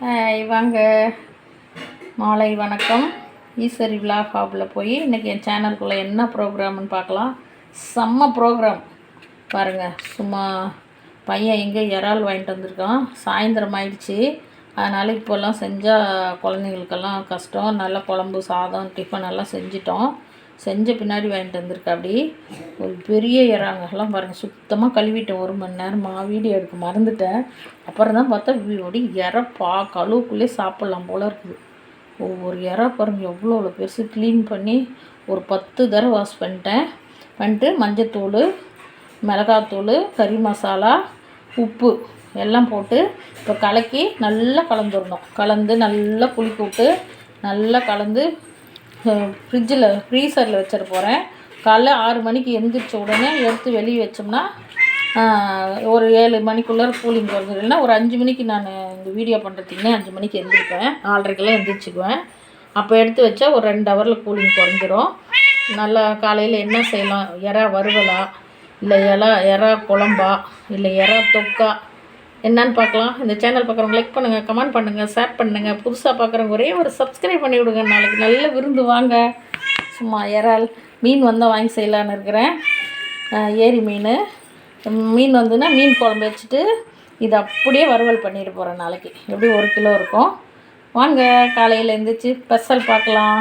இவங்க மாலை வணக்கம். ஈஸ்வரி விலாக் ஹாப்பில் போய் இன்றைக்கி என் சேனலுக்குள்ளே என்ன ப்ரோக்ராம்னு பார்க்கலாம். செம்ம ப்ரோக்ராம் பாருங்கள் சும்மா பையன் எங்கே இறால் வாங்கிட்டு வந்திருக்கான். சாயந்தரம் ஆயிடுச்சு. அதனால் இப்போல்லாம் செஞ்சால் குழந்தைங்களுக்கெல்லாம் கஷ்டம். நல்லா குழம்பு சாதம் டிஃபன் எல்லாம் செஞ்சிட்டோம். செஞ்ச பின்னாடி வாங்கிட்டு வந்திருக்கா. அப்படி ஒரு பெரிய இறாங்கெல்லாம் பாருங்கள் சுத்தமாக கழுவிட்டேன். ஒரு மணி நேரமாக வீடியோ எடுக்க மறந்துட்டேன். அப்புறம் தான் பார்த்தா அப்படி இற பா கழுவுக்குள்ளே சாப்பிட்லாம் போல் இருக்குது. ஒவ்வொரு இறா பாருங்க எவ்வளோ அவ்வளோ பெருசு. க்ளீன் பண்ணி ஒரு பத்து தடவை வாஷ் பண்ணிட்டேன். பண்ணிட்டு மஞ்சத்தூள் மிளகாத்தூள் கறி மசாலா உப்பு எல்லாம் போட்டு இப்போ கலக்கி நல்லா கலந்துடணும். கலந்து நல்லா புளிக்க விட்டு நல்லா கலந்து ஃப்ரிட்ஜில் ஃப்ரீசரில் வச்சிட போகிறேன் காலைல ஆறு மணிக்கு எந்திரிச்ச உடனே எடுத்து வெளியே வச்சோம்னா ஒரு ஏழு மணிக்குள்ளே கூலிங் வருது. இல்லைன்னா ஒரு அஞ்சு மணிக்கு நான் இந்த வீடியோ பண்ணுறதுக்குனே அஞ்சு மணிக்கு எழுந்திரிப்பேன் ஆல்ரைக்கெல்லாம் எழுந்திரிச்சுக்குவேன் அப்போ எடுத்து வச்சா ஒரு ரெண்டு ஹவரில் கூலிங் குறைஞ்சிரும். நல்லா காலையில் என்ன செய்யலாம்? எறா வறுவலா? இல்லை இறா எறா குழம்பா? இல்லை எறா தொக்கா? என்னன்னு பார்க்கலாம். இந்த சேனல் பார்க்குறவங்க லைக் பண்ணுங்கள் கமெண்ட் பண்ணுங்கள் ஷேர் பண்ணுங்கள் புதுசாக பார்க்குறவங்க ஒரே ஒரு சப்ஸ்கிரைப் பண்ணி விடுங்க. நாளைக்கு நல்ல விருந்து வாங்க. சும்மா இறால் மீன் வந்தால் வாங்கி செய்யலான்னு இருக்கிறேன். ஏரி மீன். மீன் வந்துன்னா மீன் குழம்பு வச்சுட்டு இது அப்படியே வறுவல் பண்ணிட்டு போகிறேன் நாளைக்கு. எப்படி ஒரு கிலோ இருக்கும். வாங்க காலையில் எழுந்திரிச்சு ஸ்பெஷல் பார்க்கலாம்.